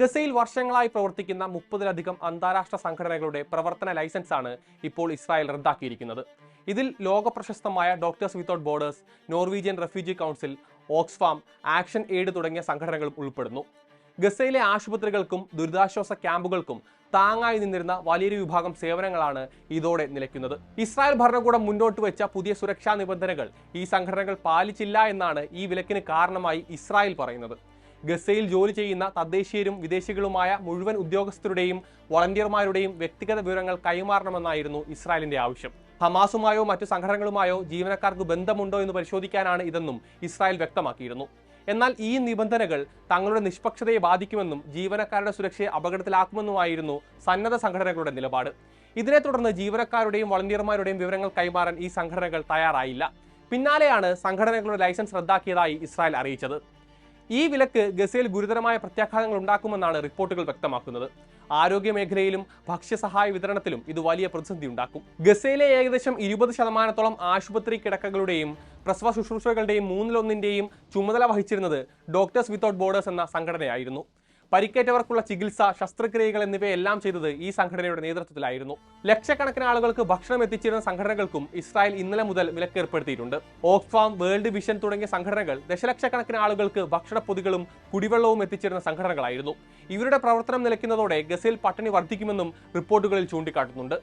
ഗസയിൽ വർഷങ്ങളായി പ്രവർത്തിക്കുന്ന മുപ്പതിലധികം അന്താരാഷ്ട്ര സംഘടനകളുടെ പ്രവർത്തന ലൈസൻസ് ആണ് ഇപ്പോൾ ഇസ്രായേൽ റദ്ദാക്കിയിരിക്കുന്നത്. ഇതിൽ ലോക പ്രശസ്തമായ doctors without borders Norwegian refugee council Oxfam action aid തുടങ്ങിയ സംഘടനകളും ഉൾപ്പെടുന്നു. ഗസയിലെ ആശുപത്രികൾക്കും ദുരിതാശ്വാസ ക്യാമ്പുകൾക്കും താങ്ങായി നിന്നിരുന്ന വലിയൊരു വിഭാഗം സേവനങ്ങളാണ് ഇതോടെ നിലയ്ക്കുന്നത്. ഇസ്രായേൽ ഭരണകൂടം മുന്നോട്ട് വെച്ച പുതിയ സുരക്ഷാ നിബന്ധനകൾ ഈ സംഘടനകൾ പാലിച്ചില്ല എന്നാണ് ഈ വിലക്കിന് കാരണമായി ഇസ്രായേൽ പറയുന്നത്. ഗസയിൽ ജോലി ചെയ്യുന്ന തദ്ദേശീയരും വിദേശികളുമായ മുഴുവൻ ഉദ്യോഗസ്ഥരുടെയും വളണ്ടിയർമാരുടെയും വ്യക്തിഗത വിവരങ്ങൾ കൈമാറണമെന്നായിരുന്നു ഇസ്രായേലിന്റെ ആവശ്യം. ഹമാസുമായോ മറ്റു സംഘടനകളുമായോ ജീവനക്കാർക്ക് ബന്ധമുണ്ടോ എന്ന് പരിശോധിക്കാനാണ് ഇതെന്നും ഇസ്രായേൽ വ്യക്തമാക്കിയിരുന്നു. എന്നാൽ ഈ നിബന്ധനകൾ തങ്ങളുടെ നിഷ്പക്ഷതയെ ബാധിക്കുമെന്നും ജീവനക്കാരുടെ സുരക്ഷയെ അപകടത്തിലാക്കുമെന്നുമായിരുന്നു സന്നദ്ധ സംഘടനകളുടെ നിലപാട്. ഇതിനെ തുടർന്ന് ജീവനക്കാരുടെയും വളണ്ടിയർമാരുടെയും വിവരങ്ങൾ കൈമാറാൻ ഈ സംഘടനകൾ തയ്യാറായില്ല. പിന്നാലെയാണ് സംഘടനകളുടെ ലൈസൻസ് റദ്ദാക്കിയതായി ഇസ്രായേൽ അറിയിച്ചത്. ഈ വിലക്ക് ഗസയിൽ ഗുരുതരമായ പ്രത്യാഘാതങ്ങൾ ഉണ്ടാക്കുമെന്നാണ് റിപ്പോർട്ടുകൾ വ്യക്തമാക്കുന്നത്. ആരോഗ്യ മേഖലയിലും ഭക്ഷ്യസഹായ വിതരണത്തിലും ഇത് വലിയ പ്രതിസന്ധി ഉണ്ടാക്കും. ഗസയിലെ ഏകദേശം ഇരുപത് ശതമാനത്തോളം ആശുപത്രി കിടക്കകളുടെയും പ്രസവ ശുശ്രൂഷകളുടെയും മൂന്നിലൊന്നിന്റെയും ചുമതല വഹിച്ചിരുന്നത് ഡോക്ടേഴ്സ് വിത്തൗട്ട് ബോർഡേഴ്സ് എന്ന സംഘടനയായിരുന്നു. പരിക്കേറ്റവർക്കുള്ള ചികിത്സ ശസ്ത്രക്രിയകൾ എന്നിവയെല്ലാം ചെയ്തത് ഈ സംഘടനയുടെ നേതൃത്വത്തിലായിരുന്നു. ലക്ഷക്കണക്കിന് ആളുകൾക്ക് ഭക്ഷണം എത്തിച്ചിരുന്ന സംഘടനകൾക്കും ഇസ്രായേൽ ഇന്നലെ മുതൽ വിലക്ക് ഏർപ്പെടുത്തിയിട്ടുണ്ട് ഓക്സ്ഫാം വേൾഡ് വിഷൻ തുടങ്ങിയ സംഘടനകൾ ദശലക്ഷക്കണക്കിന് ആളുകൾക്ക് ഭക്ഷണപ്പൊതികളും കുടിവെള്ളവും എത്തിച്ചിരുന്ന സംഘടനകളായിരുന്നു. ഇവരുടെ പ്രവർത്തനം നിലയ്ക്കുന്നതോടെ ഗസയിൽ പട്ടിണി വർദ്ധിക്കുമെന്നും റിപ്പോർട്ടുകളിൽ ചൂണ്ടിക്കാട്ടുന്നുണ്ട്.